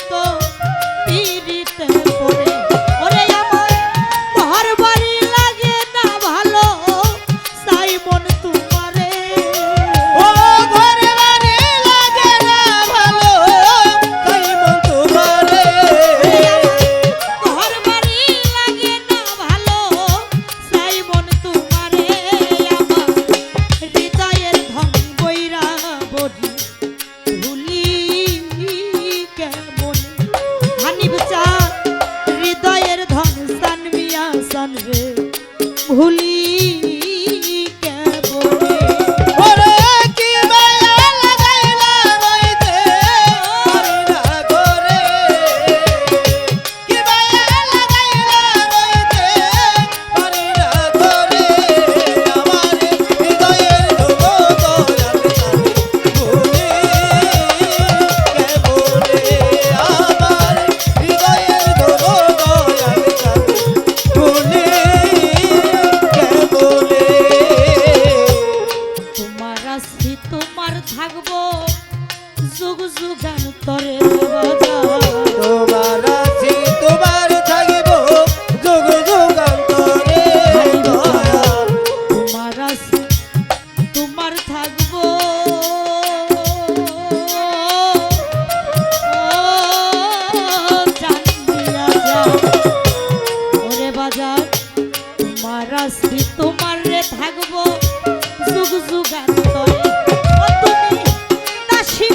তো ভুলি তোমার অস্তি তোমার রে থাকব। যুগ যুগান্তরে। তুমি দাসী